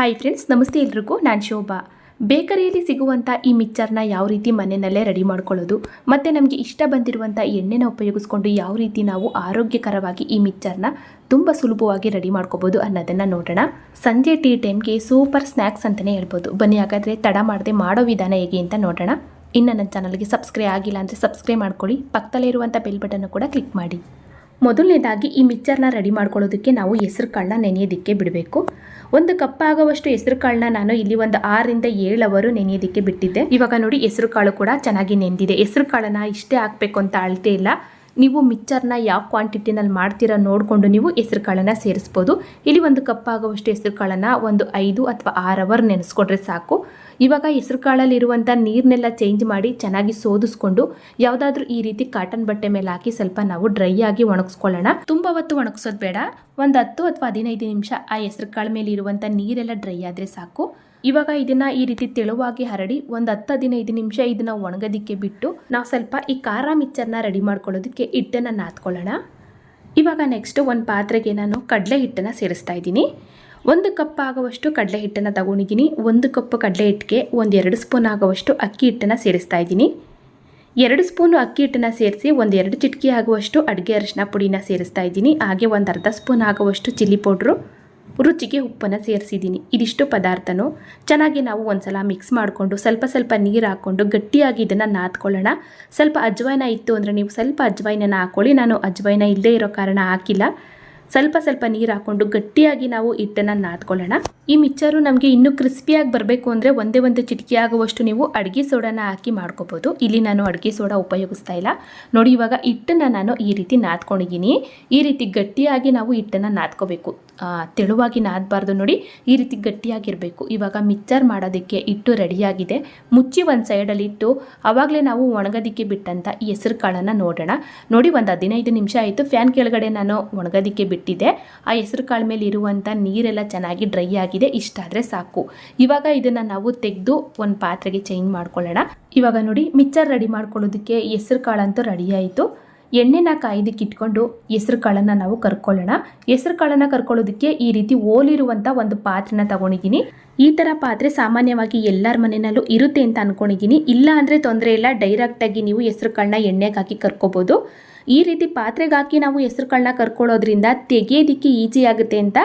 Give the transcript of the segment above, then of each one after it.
Hi friends ನಮಸ್ತೆ ಎಲ್ರಿಗೂ, ನಾನು ಶೋಭಾ. ಬೇಕರಿಯಲ್ಲಿ ಸಿಗುವಂಥ ಈ ಮಿಕ್ಚರ್ನ ಯಾವ ರೀತಿ ಮನೆಯಲ್ಲೇ ರೆಡಿ ಮಾಡ್ಕೊಳ್ಳೋದು, ಮತ್ತು ನಮಗೆ ಇಷ್ಟ ಬಂದಿರುವಂಥ ಎಣ್ಣೆನ ಉಪಯೋಗಿಸ್ಕೊಂಡು ಯಾವ ರೀತಿ ನಾವು ಆರೋಗ್ಯಕರವಾಗಿ ಈ ಮಿಕ್ಚರ್ನ ತುಂಬ ಸುಲಭವಾಗಿ ರೆಡಿ ಮಾಡ್ಕೋಬೋದು ಅನ್ನೋದನ್ನು ನೋಡೋಣ. ಸಂಜೆ ಟೀ ಟೈಮ್ಗೆ ಸೂಪರ್ ಸ್ನ್ಯಾಕ್ಸ್ ಅಂತಲೇ ಹೇಳ್ಬೋದು. ಬನ್ನಿ, ಹಾಗಾದರೆ ತಡ ಮಾಡದೆ ಮಾಡೋ ವಿಧಾನ ಹೇಗೆ ಅಂತ ನೋಡೋಣ. ಇನ್ನು ನನ್ನ ಚಾನಲ್ಗೆ ಸಬ್ಸ್ಕ್ರೈಬ್ ಆಗಿಲ್ಲ ಅಂದರೆ ಸಬ್ಸ್ಕ್ರೈಬ್ ಮಾಡ್ಕೊಳ್ಳಿ. ಪಕ್ಕದಲ್ಲೇ ಇರುವಂಥ ಬೆಲ್ ಬಟನ್ನು ಕೂಡ ಕ್ಲಿಕ್ ಮಾಡಿ. ಮೊದಲನೇದಾಗಿ ಈ ಮಿಕ್ಚರ್ನ ರೆಡಿ ಮಾಡ್ಕೊಳ್ಳೋದಕ್ಕೆ ನಾವು ಹೆಸರು ಕಾಳನ್ನ ನೆನೆಯೋದಕ್ಕೆ ಬಿಡಬೇಕು. ಒಂದು ಕಪ್ ಆಗುವಷ್ಟು ಹೆಸರು ಕಾಳನ್ನ ನಾನು ಇಲ್ಲಿ ಒಂದು ಆರರಿಂದ ಏಳು ಅವರು ನೆನೆಯೋದಕ್ಕೆ ಬಿಟ್ಟಿದ್ದೆ. ಇವಾಗ ನೋಡಿ ಹೆಸರು ಕಾಳು ಕೂಡ ಚೆನ್ನಾಗಿ ನೆಂದಿದೆ. ಹೆಸರು ಕಾಳನ್ನ ಇಷ್ಟೇ ಹಾಕಬೇಕು ಅಂತ ಅಳತೆ ಇಲ್ಲ. ನೀವು ಮಿಕ್ಚರ್ನ ಯಾವ ಕ್ವಾಂಟಿಟಿನಲ್ಲಿ ಮಾಡ್ತೀರಾ ನೋಡಿಕೊಂಡು ನೀವು ಹೆಸರು ಕಾಳನ್ನು ಸೇರಿಸ್ಬೋದು. ಇಲ್ಲಿ ಒಂದು ಕಪ್ ಆಗುವಷ್ಟು ಹೆಸರು ಕಾಳನ್ನ ಒಂದು ಐದು ಅಥವಾ ಆರು ಅವರ್ ನೆನೆಸ್ಕೊಂಡ್ರೆ ಸಾಕು. ಇವಾಗ ಹೆಸರು ಕಾಳಲ್ಲಿರುವಂಥ ನೀರನ್ನೆಲ್ಲ ಚೇಂಜ್ ಮಾಡಿ ಚೆನ್ನಾಗಿ ಸೋದಿಸ್ಕೊಂಡು ಯಾವುದಾದ್ರೂ ಈ ರೀತಿ ಕಾಟನ್ ಬಟ್ಟೆ ಮೇಲೆ ಹಾಕಿ ಸ್ವಲ್ಪ ನಾವು ಡ್ರೈ ಆಗಿ ಒಣಗಿಸ್ಕೊಳ್ಳೋಣ. ತುಂಬ ಹೊತ್ತು ಒಣಗಿಸೋದು ಬೇಡ. ಒಂದು ಹತ್ತು ಅಥವಾ ಹದಿನೈದು ನಿಮಿಷ ಆ ಹೆಸರು ಕಾಳು ಮೇಲೆ ಇರುವಂಥ ನೀರೆಲ್ಲ ಡ್ರೈ ಆದರೆ ಸಾಕು. ಇವಾಗ ಇದನ್ನ ಈ ರೀತಿ ತೆಳುವಾಗಿ ಹರಡಿ ಒಂದು ಹತ್ತು ಹದಿನೈದು ನಿಮಿಷ ಇದನ್ನ ಒಣಗೋದಿಕ್ಕೆ ಬಿಟ್ಟು ನಾವು ಸ್ವಲ್ಪ ಈ ಖಾರ ಮಿಚ್ಚರ್ನ ರೆಡಿ ಮಾಡ್ಕೊಳ್ಳೋದಕ್ಕೆ ಹಿಟ್ಟನ್ನು ನಾದ್ಕೊಳ್ಳೋಣ. ಇವಾಗ ನೆಕ್ಸ್ಟ್ ಒಂದು ಪಾತ್ರೆಗೆ ನಾನು ಕಡಲೆ ಹಿಟ್ಟನ್ನು ಸೇರಿಸ್ತಾ ಇದ್ದೀನಿ. ಒಂದು ಕಪ್ ಆಗುವಷ್ಟು ಕಡಲೆ ಹಿಟ್ಟನ್ನು ತಗೊಂಡಿದ್ದೀನಿ. ಒಂದು ಕಪ್ ಕಡಲೆ ಹಿಟ್ಟಿಗೆ ಒಂದು ಎರಡು ಸ್ಪೂನ್ ಆಗುವಷ್ಟು ಅಕ್ಕಿ ಹಿಟ್ಟನ್ನು ಸೇರಿಸ್ತಾ ಇದ್ದೀನಿ. ಎರಡು ಸ್ಪೂನು ಅಕ್ಕಿ ಹಿಟ್ಟನ್ನು ಸೇರಿಸಿ ಒಂದು ಎರಡು ಚಿಟಕಿ ಆಗುವಷ್ಟು ಅಡುಗೆ ಅರಿಶಿನ ಪುಡಿನ ಸೇರಿಸ್ತಾ ಇದ್ದೀನಿ. ಹಾಗೆ ಒಂದು ಅರ್ಧ ಸ್ಪೂನ್ ಆಗುವಷ್ಟು ಚಿಲ್ಲಿ ಪೌಡ್ರು. ರುಚಿಗೆ ಉಪ್ಪನ್ನು ಸೇರಿಸಿದ್ದೀನಿ. ಇದಿಷ್ಟು ಪದಾರ್ಥನೂ? ಚೆನ್ನಾಗಿ ನಾವು ಒಂದ್ಸಲ ಮಿಕ್ಸ್ ಮಾಡಿಕೊಂಡು ಸ್ವಲ್ಪ ಸ್ವಲ್ಪ ನೀರು ಹಾಕ್ಕೊಂಡು ಗಟ್ಟಿಯಾಗಿ ಇದನ್ನು ನಾದ್ಕೊಳ್ಳೋಣ. ಸ್ವಲ್ಪ ಅಜ್ವಾಯ್ನ ಇತ್ತು ಅಂದರೆ ನೀವು ಸ್ವಲ್ಪ ಅಜ್ವಾಯ್ನ ಹಾಕ್ಕೊಳ್ಳಿ ನಾನು ಅಜ್ವೈನ ಇಲ್ಲದೇ ಇರೋ ಕಾರಣ ಹಾಕಿಲ್ಲ. ಸ್ವಲ್ಪ ಸ್ವಲ್ಪ ನೀರು ಹಾಕ್ಕೊಂಡು ಗಟ್ಟಿಯಾಗಿ ನಾವು ಹಿಟ್ಟನ್ನು ನಾದ್ಕೊಳ್ಳೋಣ. ಈ ಮಿಚ್ಚರು ನಮಗೆ ಇನ್ನೂ ಕ್ರಿಸ್ಪಿಯಾಗಿ ಬರಬೇಕು ಅಂದರೆ ಒಂದೇ ಒಂದು ಚಿಟಕಿ ಆಗುವಷ್ಟು ನೀವು ಅಡುಗೆ ಸೋಡಾನ ಹಾಕಿ ಮಾಡ್ಕೋಬೋದು. ಇಲ್ಲಿ ನಾನು ಅಡುಗೆ ಸೋಡಾ ಉಪಯೋಗಿಸ್ತಾ ಇಲ್ಲ. ನೋಡಿ ಇವಾಗ ಹಿಟ್ಟನ್ನು ನಾನು ಈ ರೀತಿ ನಾದ್ಕೊಂಡಿದ್ದೀನಿ. ಈ ರೀತಿ ಗಟ್ಟಿಯಾಗಿ ನಾವು ಹಿಟ್ಟನ್ನು ನಾದ್ಕೋಬೇಕು. ತೆಳುವಾಗಿ ನಾದಬಾರ್ದು ನೋಡಿ, ಈ ರೀತಿ ಗಟ್ಟಿಯಾಗಿರಬೇಕು. ಇವಾಗ ಮಿಕ್ಚರ್ ಮಾಡೋದಕ್ಕೆ ಹಿಟ್ಟು ರೆಡಿಯಾಗಿದೆ. ಮುಚ್ಚಿ ಒಂದು ಸೈಡಲ್ಲಿ ಇಟ್ಟು ಆವಾಗಲೇ ನಾವು ಒಣಗೋದಿಕ್ಕೆ ಬಿಟ್ಟಂಥ ಈ ಹೆಸರು ಕಾಳನ್ನು ನೋಡೋಣ. ನೋಡಿ, ಒಂದು ಹದಿನೈದು ನಿಮಿಷ ಆಯಿತು. ಫ್ಯಾನ್ ಕೆಳಗಡೆ ನಾನು ಒಣಗೋದಿಕ್ಕೆ ಬಿಟ್ಟಿದ್ದೆ. ಆ ಹೆಸರು ಕಾಳು ಮೇಲೆ ಇರುವಂಥ ನೀರೆಲ್ಲ ಚೆನ್ನಾಗಿ ಡ್ರೈ ಆಗಿದೆ. ಇಷ್ಟಾದರೆ ಸಾಕು. ಇವಾಗ ಇದನ್ನು ನಾವು ತೆಗೆದು ಒಂದು ಪಾತ್ರೆಗೆ ಚೇಂಜ್ ಮಾಡ್ಕೊಳ್ಳೋಣ. ಇವಾಗ ನೋಡಿ ಮಿಕ್ಚರ್ ರೆಡಿ ಮಾಡ್ಕೊಳ್ಳೋದಕ್ಕೆ ಹೆಸರು ಕಾಳಂತೂ ರೆಡಿ ಆಯಿತು. ಎಣ್ಣೆನ ಕಾಯ್ದಕ್ಕೆ ಇಟ್ಕೊಂಡು ಹೆಸರು ಕಾಳನ್ನು ನಾವು ಕರ್ಕೊಳ್ಳೋಣ. ಹೆಸರು ಕಾಳನ್ನು ಕರ್ಕೊಳ್ಳೋದಕ್ಕೆ ಈ ರೀತಿ ಓಲಿರುವಂಥ ಒಂದು ಪಾತ್ರೆನ ತಗೊಂಡಿದ್ದೀನಿ. ಈ ಥರ ಪಾತ್ರೆ ಸಾಮಾನ್ಯವಾಗಿ ಎಲ್ಲರ ಮನೆಯಲ್ಲೂ ಇರುತ್ತೆ ಅಂತ ಅನ್ಕೊಂಡಿದ್ದೀನಿ. ಇಲ್ಲ ಅಂದರೆ ತೊಂದರೆ ಇಲ್ಲ ಡೈರೆಕ್ಟಾಗಿ ನೀವು ಹೆಸರು ಕಾಳನ್ನ ಎಣ್ಣೆಗೆ ಹಾಕಿ ಕರ್ಕೋಬೋದು. ಈ ರೀತಿ ಪಾತ್ರೆಗೆ ಹಾಕಿ ನಾವು ಹೆಸರು ಕಾಳನ್ನ ಕರ್ಕೊಳ್ಳೋದ್ರಿಂದ ತೆಗೆಯೋದಕ್ಕೆ ಈಸಿ ಆಗುತ್ತೆ ಅಂತ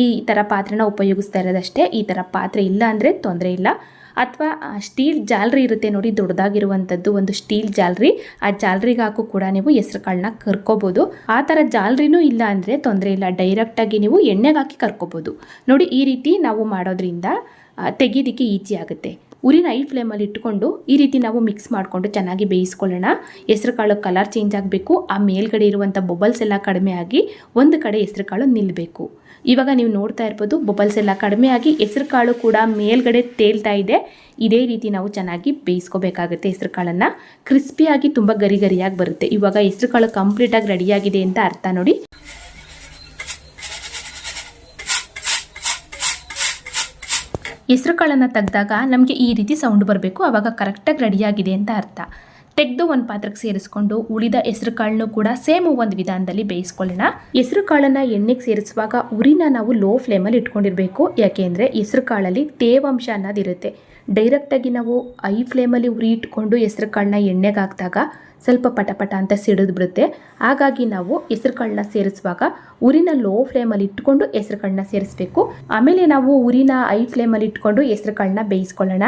ಈ ಥರ ಪಾತ್ರೆನ ಉಪಯೋಗಿಸ್ತಾ ಇರೋದಷ್ಟೇ. ಈ ಥರ ಪಾತ್ರೆ ಇಲ್ಲ ಅಂದರೆ ತೊಂದರೆ ಇಲ್ಲ. ಅಥವಾ ಸ್ಟೀಲ್ ಜಾಲರಿ ಇರುತ್ತೆ ನೋಡಿ, ದೊಡ್ಡದಾಗಿರುವಂಥದ್ದು ಒಂದು ಸ್ಟೀಲ್ ಜಾಲರಿ. ಆ ಜಾಲ್ರಿಗೆ ಹಾಕು ಕೂಡ ನೀವು ಹೆಸರು ಕಾಳನ್ನ ಕರ್ಕೋಬೋದು. ಆ ಥರ ಜಾಲ್ರಿನೂ ಇಲ್ಲ ಅಂದರೆ ತೊಂದರೆ ಇಲ್ಲ. ಡೈರೆಕ್ಟಾಗಿ ನೀವು ಎಣ್ಣೆಗೆ ಹಾಕಿ ಕರ್ಕೋಬೋದು. ನೋಡಿ, ಈ ರೀತಿ ನಾವು ಮಾಡೋದ್ರಿಂದ ತೆಗೀದಕ್ಕೆ ಈಜಿ ಆಗುತ್ತೆ. ಉರಿನ ಐ ಫ್ಲೇಮಲ್ಲಿ ಇಟ್ಕೊಂಡು ಈ ರೀತಿ ನಾವು ಮಿಕ್ಸ್ ಮಾಡಿಕೊಂಡು ಚೆನ್ನಾಗಿ ಬೇಯಿಸ್ಕೊಳ್ಳೋಣ. ಹೆಸರು ಕಾಳು ಕಲರ್ ಚೇಂಜ್ ಆಗಬೇಕು. ಆ ಮೇಲ್ಗಡೆ ಇರುವಂಥ ಬೊಬಲ್ಸ್ ಎಲ್ಲ ಕಡಿಮೆ ಆಗಿ ಒಂದು ಕಡೆ ಹೆಸರು ಕಾಳು ನಿಲ್ಲಬೇಕು ಇವಾಗ ನೀವು ನೋಡ್ತಾ ಇರ್ಬೋದು ಬೊಬಲ್ಸ್ ಎಲ್ಲ ಕಡಿಮೆ ಆಗಿ ಹೆಸರು ಕಾಳು ಕೂಡ ಮೇಲ್ಗಡೆ ತೇಲ್ತಾ ಇದೆ. ಇದೇ ರೀತಿ ನಾವು ಚೆನ್ನಾಗಿ ಬೇಯಿಸ್ಕೋಬೇಕಾಗುತ್ತೆ ಹೆಸರು ಕಾಳನ್ನು. ಕ್ರಿಸ್ಪಿಯಾಗಿ ತುಂಬ ಗರಿ ಗರಿಯಾಗಿ ಬರುತ್ತೆ. ಇವಾಗ ಹೆಸರು ಕಾಳು ಕಂಪ್ಲೀಟಾಗಿ ರೆಡಿಯಾಗಿದೆ ಅಂತ ಅರ್ಥ ನೋಡಿ. ಹೆಸರು ಕಾಳನ್ನು ತೆಗೆದಾಗ ನಮಗೆ ಈ ರೀತಿ ಸೌಂಡ್ ಬರಬೇಕು. ಆವಾಗ ಕರೆಕ್ಟಾಗಿ ರೆಡಿಯಾಗಿದೆ ಅಂತ ಅರ್ಥ. ತೆಗೆದು ಒಂದು ಪಾತ್ರಕ್ಕೆ ಸೇರಿಸ್ಕೊಂಡು ಉಳಿದ ಹೆಸರು ಕಾಳನ್ನು ಕೂಡ ಸೇಮ್ ಒಂದು ವಿಧಾನದಲ್ಲಿ ಬೇಯಿಸ್ಕೊಳ್ಳೋಣ. ಹೆಸರು ಕಾಳನ್ನು ಎಣ್ಣೆಗೆ ಸೇರಿಸುವಾಗ ಉರಿನ ನಾವು ಲೋ ಫ್ಲೇಮಲ್ಲಿ ಇಟ್ಕೊಂಡಿರಬೇಕು. ಯಾಕೆಂದರೆ ಹೆಸರು ಕಾಳಲ್ಲಿ ತೇವಾಂಶ ಅನ್ನೋದಿರುತ್ತೆ. ಡೈರೆಕ್ಟಾಗಿ ನಾವು ಐ ಫ್ಲೇಮಲ್ಲಿ ಉರಿ ಇಟ್ಕೊಂಡು ಹೆಸರು ಕಾಳನ್ನ ಎಣ್ಣೆಗೆ ಹಾಕಿದಾಗ ಸ್ವಲ್ಪ ಪಟಪಟ ಪಟ ಅಂತ ಸಿಡಿದು ಬಿಡುತ್ತೆ ಹಾಗಾಗಿ ನಾವು ಹೆಸರುಕಾಳನ್ನ ಸೇರಿಸುವಾಗ ಉರಿನ ಲೋ ಫ್ಲೇಮಲ್ಲಿ ಇಟ್ಕೊಂಡು ಹೆಸರುಕಾಳನ್ನ ಸೇರಿಸಬೇಕು. ಆಮೇಲೆ ನಾವು ಉರಿನ ಐ ಫ್ಲೇಮಲ್ಲಿ ಇಟ್ಕೊಂಡು ಹೆಸರುಕಾಳನ್ನ ಬೇಯಿಸ್ಕೊಳ್ಳೋಣ.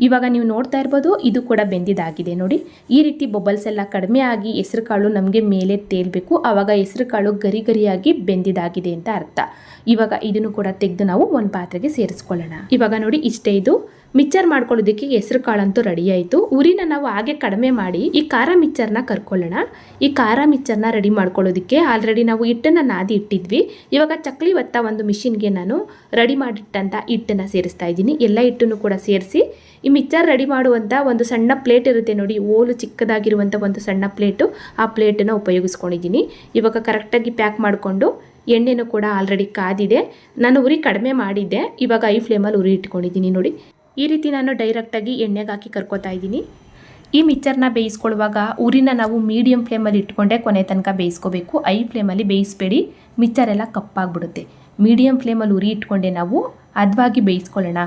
ಇವಾಗ ನೀವು ನೋಡ್ತಾ ಇರ್ಬೋದು ಇದು ಕೂಡ ಬೆಂದಿದ್ದಾಗಿದೆ ನೋಡಿ. ಈ ರೀತಿ ಬಬಲ್ಸ್ ಎಲ್ಲ ಕಡಿಮೆ ಆಗಿ ಹೆಸರು ಕಾಳು ನಮಗೆ ಮೇಲೆ ತೇಲ್ಬೇಕು. ಆವಾಗ ಹೆಸರು ಕಾಳು ಗರಿ ಗರಿಯಾಗಿ ಬೆಂದಿದಾಗಿದೆ ಅಂತ ಅರ್ಥ. ಇವಾಗ ಇದನ್ನು ಕೂಡ ತೆಗೆದು ನಾವು ಒಂದು ಪಾತ್ರೆಗೆ ಸೇರಿಸ್ಕೊಳ್ಳೋಣ. ಇವಾಗ ನೋಡಿ ಇಷ್ಟೇ ಇದು. ಮಿಕ್ಚರ್ ಮಾಡ್ಕೊಳ್ಳೋದಕ್ಕೆ ಹೆಸರು ಕಾಳಂತೂ ರೆಡಿ ಆಯಿತು. ಉರಿನ ನಾವು ಹಾಗೆ ಕಡಿಮೆ ಮಾಡಿ ಈ ಖಾರ ಮಿಕ್ಚರ್ನ ಕರ್ಕೊಳ್ಳೋಣ. ಈ ಖಾರ ಮಿಕ್ಚರ್ನ ರೆಡಿ ಮಾಡ್ಕೊಳ್ಳೋದಕ್ಕೆ ಆಲ್ರೆಡಿ ನಾವು ಹಿಟ್ಟನ್ನು ನಾದಿ ಇಟ್ಟಿದ್ವಿ. ಇವಾಗ ಚಕ್ಲಿ ಒತ್ತ ಒಂದು ಮಿಷಿನ್ಗೆ ನಾನು ರೆಡಿ ಮಾಡಿಟ್ಟಂಥ ಹಿಟ್ಟನ್ನು ಸೇರಿಸ್ತಾ ಇದ್ದೀನಿ. ಎಲ್ಲ ಹಿಟ್ಟನ್ನು ಕೂಡ ಸೇರಿಸಿ ಈ ಮಿಕ್ಚರ್ ರೆಡಿ ಮಾಡುವಂಥ ಒಂದು ಸಣ್ಣ ಪ್ಲೇಟ್ ಇರುತ್ತೆ ನೋಡಿ, ಓಲು ಚಿಕ್ಕದಾಗಿರುವಂಥ ಒಂದು ಸಣ್ಣ ಪ್ಲೇಟು ಆ ಪ್ಲೇಟನ್ನು ಉಪಯೋಗಿಸ್ಕೊಂಡಿದ್ದೀನಿ. ಇವಾಗ ಕರೆಕ್ಟಾಗಿ ಪ್ಯಾಕ್ ಮಾಡಿಕೊಂಡು ಎಣ್ಣೆನೂ ಕೂಡ ಆಲ್ರೆಡಿ ಕಾದಿದೆ. ನಾನು ಉರಿ ಕಡಿಮೆ ಮಾಡಿದ್ದೆ. ಇವಾಗ ಐ ಫ್ಲೇಮಲ್ಲಿ ಉರಿ ಇಟ್ಕೊಂಡಿದ್ದೀನಿ ನೋಡಿ. ಈ ರೀತಿ ನಾನು ಡೈರೆಕ್ಟಾಗಿ ಎಣ್ಣೆಗೆ ಹಾಕಿ ಕರ್ಕೋತಾ ಇದ್ದೀನಿ. ಈ ಮಿಚ್ಚರ್ನ ಬೇಯಿಸ್ಕೊಳ್ಳುವಾಗ ಉರಿನ ನಾವು ಮೀಡಿಯಂ ಫ್ಲೇಮಲ್ಲಿ ಇಟ್ಕೊಂಡೆ ಕೊನೆ ತನಕ ಬೇಯಿಸ್ಕೋಬೇಕು. ಐ ಫ್ಲೇಮಲ್ಲಿ ಬೇಯಿಸ್ಬೇಡಿ. ಮಿಕ್ಚರ್ ಎಲ್ಲ ಕಪ್ಪಾಗ್ಬಿಡುತ್ತೆ. ಮೀಡಿಯಂ ಫ್ಲೇಮಲ್ಲಿ ಉರಿ ಇಟ್ಕೊಂಡೆ ನಾವು ಹದವಾಗಿ ಬೇಯಿಸ್ಕೊಳ್ಳೋಣ.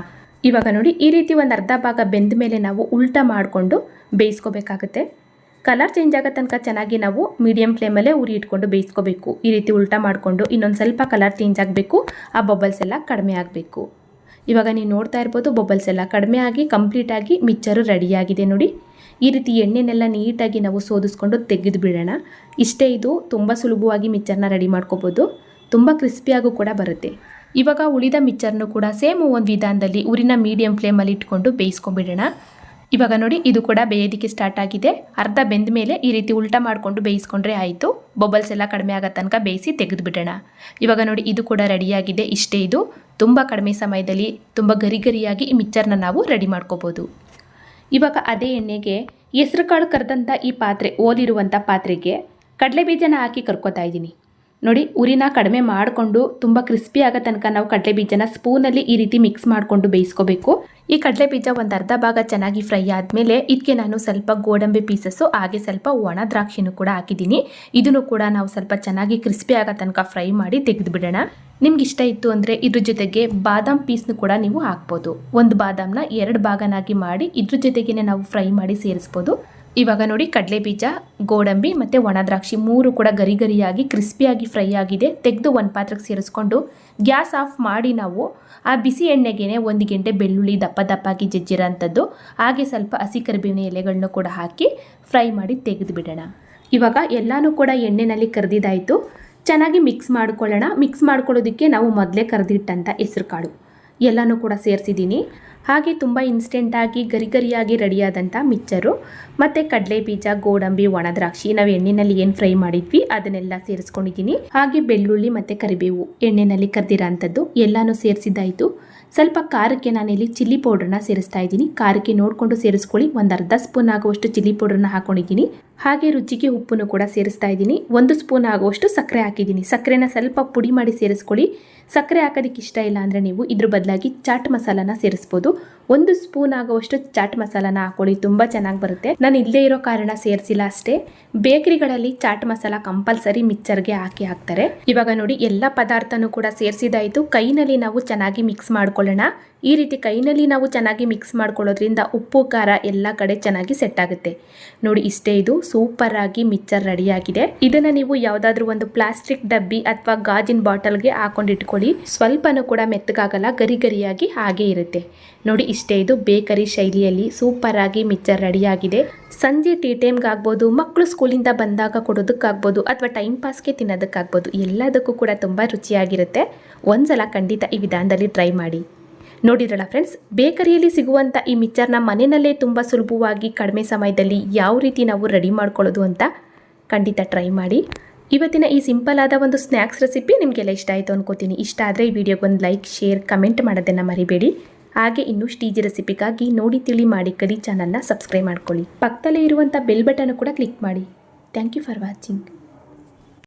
ಇವಾಗ ನೋಡಿ, ಈ ರೀತಿ ಒಂದು ಅರ್ಧ ಭಾಗ ಬೆಂದ ಮೇಲೆ ನಾವು ಉಲ್ಟಾ ಮಾಡಿಕೊಂಡು ಬೇಯಿಸ್ಕೋಬೇಕಾಗುತ್ತೆ. ಕಲರ್ ಚೇಂಜ್ ಆಗೋ ತನಕ ಚೆನ್ನಾಗಿ ನಾವು ಮೀಡಿಯಂ ಫ್ಲೇಮಲ್ಲೇ ಉರಿ ಇಟ್ಕೊಂಡು ಬೇಯಿಸ್ಕೋಬೇಕು. ಈ ರೀತಿ ಉಲ್ಟಾ ಮಾಡಿಕೊಂಡು ಇನ್ನೊಂದು ಸ್ವಲ್ಪ ಕಲರ್ ಚೇಂಜ್ ಆಗಬೇಕು. ಆ ಬಬಲ್ಸ್ ಎಲ್ಲ ಕಡಿಮೆ ಆಗಬೇಕು. ಇವಾಗ ನೀವು ನೋಡ್ತಾ ಇರ್ಬೋದು ಬಬಲ್ಸ್ ಎಲ್ಲ ಕಡಿಮೆ ಆಗಿ ಕಂಪ್ಲೀಟಾಗಿ ಮಿಕ್ಚರು ರೆಡಿಯಾಗಿದೆ ನೋಡಿ. ಈ ರೀತಿ ಎಣ್ಣೆನೆಲ್ಲ ನೀಟಾಗಿ ನಾವು ಸೋದಿಸ್ಕೊಂಡು ತೆಗೆದು ಬಿಡೋಣ. ಇಷ್ಟೇ ಇದು, ತುಂಬ ಸುಲಭವಾಗಿ ಮಿಕ್ಚರ್ನ ರೆಡಿ ಮಾಡ್ಕೋಬೋದು. ತುಂಬ ಕ್ರಿಸ್ಪಿಯಾಗೂ ಕೂಡ ಬರುತ್ತೆ. ಇವಾಗ ಉಳಿದ ಮಿಕ್ಚರ್ನು ಕೂಡ ಸೇಮ್ ಒಂದು ವಿಧಾನದಲ್ಲಿ, ಊರಿನ ಮೀಡಿಯಂ ಫ್ಲೇಮಲ್ಲಿ ಇಟ್ಕೊಂಡು ಬೇಯಿಸ್ಕೊಂಬಿಡೋಣ ಇವಾಗ ನೋಡಿ, ಇದು ಕೂಡ ಬೇಯೋದಕ್ಕೆ ಸ್ಟಾರ್ಟ್ ಆಗಿದೆ. ಅರ್ಧ ಬೆಂದ ಮೇಲೆ ಈ ರೀತಿ ಉಲ್ಟಾ ಮಾಡಿಕೊಂಡು ಬೇಯಿಸ್ಕೊಂಡ್ರೆ ಆಯಿತು. ಬಬಲ್ಸ್ ಎಲ್ಲ ಕಡಿಮೆ ಆಗೋ ತನಕ ಬೇಯಿಸಿ ತೆಗೆದುಬಿಡೋಣ. ಇವಾಗ ನೋಡಿ, ಇದು ಕೂಡ ರೆಡಿಯಾಗಿದೆ ಇಷ್ಟೇ ಇದು. ತುಂಬ ಕಡಿಮೆ ಸಮಯದಲ್ಲಿ, ತುಂಬ ಗರಿ ಗರಿಯಾಗಿ ಈ ಮಿಕ್ಚರ್ನ ನಾವು ರೆಡಿ ಮಾಡ್ಕೋಬೋದು. ಇವಾಗ ಅದೇ ಎಣ್ಣೆಗೆ ಹೆಸರು ಕಾಳು ಕರೆದಂಥ ಈ ಪಾತ್ರೆ ಓದಿರುವಂಥ ಪಾತ್ರೆಗೆ ಕಡಲೆ ಬೀಜನ ಹಾಕಿ ಕರ್ಕೋತಾ ಇದ್ದೀನಿ. ನೋಡಿ, ಉರಿನ ಕಡಿಮೆ ಮಾಡಿಕೊಂಡು ತುಂಬ ಕ್ರಿಸ್ಪಿ ಆಗೋ ತನಕ ನಾವು ಕಡಲೆ ಬೀಜನ ಸ್ಪೂನಲ್ಲಿ ಈ ರೀತಿ ಮಿಕ್ಸ್ ಮಾಡಿಕೊಂಡು ಬೇಯಿಸ್ಕೋಬೇಕು. ಈ ಕಡಲೆ ಬೀಜ ಒಂದು ಅರ್ಧ ಭಾಗ ಚೆನ್ನಾಗಿ ಫ್ರೈ ಆದಮೇಲೆ ಇದಕ್ಕೆ ನಾನು ಸ್ವಲ್ಪ ಗೋಡಂಬಿ ಪೀಸಸ್ಸು ಹಾಗೆ ಸ್ವಲ್ಪ ಒಣ ದ್ರಾಕ್ಷಿನೂ ಕೂಡ ಹಾಕಿದ್ದೀನಿ. ಇದನ್ನು ಕೂಡ ನಾವು ಸ್ವಲ್ಪ ಚೆನ್ನಾಗಿ ಕ್ರಿಸ್ಪಿ ಆಗೋ ತನಕ ಫ್ರೈ ಮಾಡಿ ತೆಗೆದು ಬಿಡೋಣ ನಿಮ್ಗೆ ಇಷ್ಟ ಇತ್ತು ಅಂದರೆ ಇದ್ರ ಜೊತೆಗೆ ಬಾದಾಮ್ ಪೀಸ್ನು ಕೂಡ ನೀವು ಹಾಕ್ಬೋದು. ಒಂದು ಬಾದಾಮ್ನ ಎರಡು ಭಾಗನಾಗಿ ಮಾಡಿ ಇದ್ರ ಜೊತೆಗೇ ನಾವು ಫ್ರೈ ಮಾಡಿ ಸೇರಿಸ್ಬೋದು. ಇವಾಗ ನೋಡಿ ಕಡಲೆ ಬೀಜ, ಗೋಡಂಬಿ ಮತ್ತು ಒಣ ದ್ರಾಕ್ಷಿ ಮೂರು ಕೂಡ ಗರಿ ಗರಿಯಾಗಿ ಕ್ರಿಸ್ಪಿಯಾಗಿ ಫ್ರೈ ಆಗಿದೆ. ತೆಗೆದು ಒಂದು ಪಾತ್ರಕ್ಕೆ ಸೇರಿಸ್ಕೊಂಡು ಗ್ಯಾಸ್ ಆಫ್ ಮಾಡಿ ನಾವು ಆ ಬಿಸಿ ಎಣ್ಣೆಗೆ ಒಂದು ಗಂಟೆ ಬೆಳ್ಳುಳ್ಳಿ ದಪ್ಪ ದಪ್ಪಾಗಿ ಜಜ್ಜಿರೋಂಥದ್ದು. ಹಾಗೆ ಸ್ವಲ್ಪ ಹಸಿ ಕರಿಬೇವಿನ ಎಲೆಗಳನ್ನೂ ಕೂಡ ಹಾಕಿ ಫ್ರೈ ಮಾಡಿ ತೆಗೆದು ಬಿಡೋಣ. ಇವಾಗ ಎಲ್ಲನೂ ಕೂಡ ಎಣ್ಣೆನಲ್ಲಿ ಕರೆದಿದ್ದಾಯಿತು. ಚೆನ್ನಾಗಿ ಮಿಕ್ಸ್ ಮಾಡ್ಕೊಳ್ಳೋಣ. ಮಿಕ್ಸ್ ಮಾಡ್ಕೊಳ್ಳೋದಕ್ಕೆ ನಾವು ಮೊದಲೇ ಕರೆದಿಟ್ಟಂಥ ಹೆಸ್ರು ಕಾಳು ಎಲ್ಲನೂ ಕೂಡ ಸೇರಿಸಿದ್ದೀನಿ. ಹಾಗೆ ತುಂಬ ಇನ್ಸ್ಟೆಂಟಾಗಿ ಗರಿ ಗರಿಯಾಗಿ ರೆಡಿಯಾದಂಥ ಮಿಕ್ಚರು ಮತ್ತು ಕಡಲೆ ಬೀಜ, ಗೋಡಂಬಿ ಒಣದ್ರಾಕ್ಷಿ ನಾವು ಎಣ್ಣೆನಲ್ಲಿ ಏನು ಫ್ರೈ ಮಾಡಿದ್ವಿ, ಅದನ್ನೆಲ್ಲ ಸೇರಿಸ್ಕೊಂಡಿದ್ದೀನಿ. ಹಾಗೆ ಬೆಳ್ಳುಳ್ಳಿ ಮತ್ತು ಕರಿಬೇವು ಎಣ್ಣೆನಲ್ಲಿ ಕರೆದಿರೋ ಅಂಥದ್ದು ಎಲ್ಲನೂ ಸೇರಿಸಿದ್ದಾಯಿತು. ಸ್ವಲ್ಪ ಖಾರಕ್ಕೆ ನಾನಿಲ್ಲಿ ಚಿಲ್ಲಿ ಪೌಡ್ರನ್ನ ಸೇರಿಸ್ತಾ ಇದ್ದೀನಿ. ಖಾರಕ್ಕೆ ನೋಡಿಕೊಂಡು ಸೇರಿಸ್ಕೊಳ್ಳಿ. ಒಂದು ಅರ್ಧ ಸ್ಪೂನ್ ಆಗುವಷ್ಟು ಚಿಲ್ಲಿ ಪೌಡ್ರನ್ನ ಹಾಕೊಂಡಿದ್ದೀನಿ. ಹಾಗೆ ರುಚಿಗೆ ಉಪ್ಪನ್ನು ಕೂಡ ಸೇರಿಸ್ತಾ ಇದ್ದೀನಿ. ಒಂದು ಸ್ಪೂನ್ ಆಗುವಷ್ಟು ಸಕ್ಕರೆ ಹಾಕಿದ್ದೀನಿ. ಸಕ್ಕರೆನ ಸ್ವಲ್ಪ ಪುಡಿ ಮಾಡಿ ಸೇರಿಸ್ಕೊಳ್ಳಿ. ಸಕ್ಕರೆ ಹಾಕೋದಕ್ಕೆ ಇಷ್ಟ ಇಲ್ಲ ಅಂದರೆ ನೀವು ಇದ್ರ ಬದಲಾಗಿ ಚಾಟ್ ಮಸಾಲಾನ ಸೇರಿಸ್ಬೋದು. ಒಂದು ಸ್ಪೂನ್ ಆಗುವಷ್ಟು ಚಾಟ್ ಮಸಾಲಾನ ಹಾಕೊಳ್ಳಿ, ತುಂಬ ಚೆನ್ನಾಗಿ ಬರುತ್ತೆ. ನಾನು ಇಲ್ಲದೇ ಇರೋ ಕಾರಣ ಸೇರಿಸಿಲ್ಲ ಅಷ್ಟೇ. ಬೇಕರಿಗಳಲ್ಲಿ ಚಾಟ್ ಮಸಾಲ ಕಂಪಲ್ಸರಿ ಮಿಕ್ಸರ್ಗೆ ಹಾಕಿ ಹಾಕ್ತಾರೆ. ಇವಾಗ ನೋಡಿ, ಎಲ್ಲ ಪದಾರ್ಥನೂ ಕೂಡ ಸೇರಿಸಿದಾಯಿತು. ಕೈನಲ್ಲಿ ನಾವು ಚೆನ್ನಾಗಿ ಮಿಕ್ಸ್ ಮಾಡ್ಕೊಳ್ಳೋಣ. ಈ ರೀತಿ ಕೈನಲ್ಲಿ ನಾವು ಚೆನ್ನಾಗಿ ಮಿಕ್ಸ್ ಮಾಡ್ಕೊಳ್ಳೋದ್ರಿಂದ ಉಪ್ಪು, ಖಾರ ಎಲ್ಲ ಕಡೆ ಚೆನ್ನಾಗಿ ಸೆಟ್ ಆಗುತ್ತೆ. ನೋಡಿ, ಇಷ್ಟೇ ಇದು. ಸೂಪರ್ ಆಗಿ ರೆಡಿ ರೆಡಿಯಾಗಿದೆ. ಇದನ್ನ ನೀವು ಯಾವುದಾದ್ರೂ ಒಂದು ಪ್ಲಾಸ್ಟಿಕ್ ಡಬ್ಬಿ ಅಥವಾ ಗಾಜಿನ ಬಾಟಲ್ಗೆ ಹಾಕೊಂಡು ಇಟ್ಕೊಳ್ಳಿ ಸ್ವಲ್ಪನೂ ಕೂಡ ಮೆತ್ತಗಾಗಲ್ಲ, ಗರಿ ಗರಿಯಾಗಿ ಹಾಗೆ ಇರುತ್ತೆ. ನೋಡಿ ಇದು ಬೇಕರಿ ಶೈಲಿಯಲ್ಲಿ ಸೂಪರ್ ಆಗಿ ಮಿಕ್ಚರ್ ರೆಡಿಯಾಗಿದೆ ಸಂಜೆ ಟೀ ಟೈಮ್ಗೆ ಆಗ್ಬೋದು ಮಕ್ಕಳು ಸ್ಕೂಲಿಂದ ಬಂದಾಗ ಕೊಡೋದಕ್ಕಾಗ್ಬೋದು ಅಥವಾ ಟೈಮ್ ಪಾಸ್ಗೆ ತಿನ್ನೋದಕ್ಕಾಗ್ಬೋದು, ಎಲ್ಲದಕ್ಕೂ ಕೂಡ ತುಂಬ ರುಚಿಯಾಗಿರುತ್ತೆ. ಒಂದ್ಸಲ ಖಂಡಿತ ಈ ವಿಧಾನದಲ್ಲಿ ಟ್ರೈ ಮಾಡಿ. ನೋಡಿದ್ರಲ್ಲ ಫ್ರೆಂಡ್ಸ್ ಬೇಕರಿಯಲ್ಲಿ ಸಿಗುವಂಥ ಈ ಮಿಚ್ಚರ್ನ ಮನೆಯಲ್ಲೇ ತುಂಬ ಸುಲಭವಾಗಿ ಕಡಿಮೆ ಸಮಯದಲ್ಲಿ ಯಾವ ರೀತಿ ನಾವು ರೆಡಿ ಮಾಡ್ಕೊಳ್ಳೋದು ಅಂತ ಖಂಡಿತ ಟ್ರೈ ಮಾಡಿ. ಇವತ್ತಿನ ಈ ಸಿಂಪಲ್ ಆದ ಒಂದು ಸ್ನ್ಯಾಕ್ಸ್ ರೆಸಿಪಿ ನಿಮಗೆಲ್ಲ ಇಷ್ಟ ಆಯಿತು ಅನ್ಕೋತೀನಿ. ಇಷ್ಟ ಆದರೆ ಈ ವಿಡಿಯೋಗೆ ಒಂದು ಲೈಕ್ ಶೇರ್ ಕಮೆಂಟ್ ಮಾಡೋದನ್ನು ಮರಿಬೇಡಿ. ಹಾಗೆ ಇನ್ನು ಸ್ಟೀಜಿ ರೆಸಿಪಿಗಾಗಿ ನೋಡಿ ತಿಳಿ ಮಾಡಿ ಕಲಿ ಚಾನಲ್ನ ಸಬ್ಸ್ಕ್ರೈಬ್ ಮಾಡ್ಕೊಳ್ಳಿ. ಪಕ್ಕದಲ್ಲೇ ಇರುವಂಥ ಬೆಲ್ ಬಟನ್ ಕೂಡ ಕ್ಲಿಕ್ ಮಾಡಿ. Thank you for watching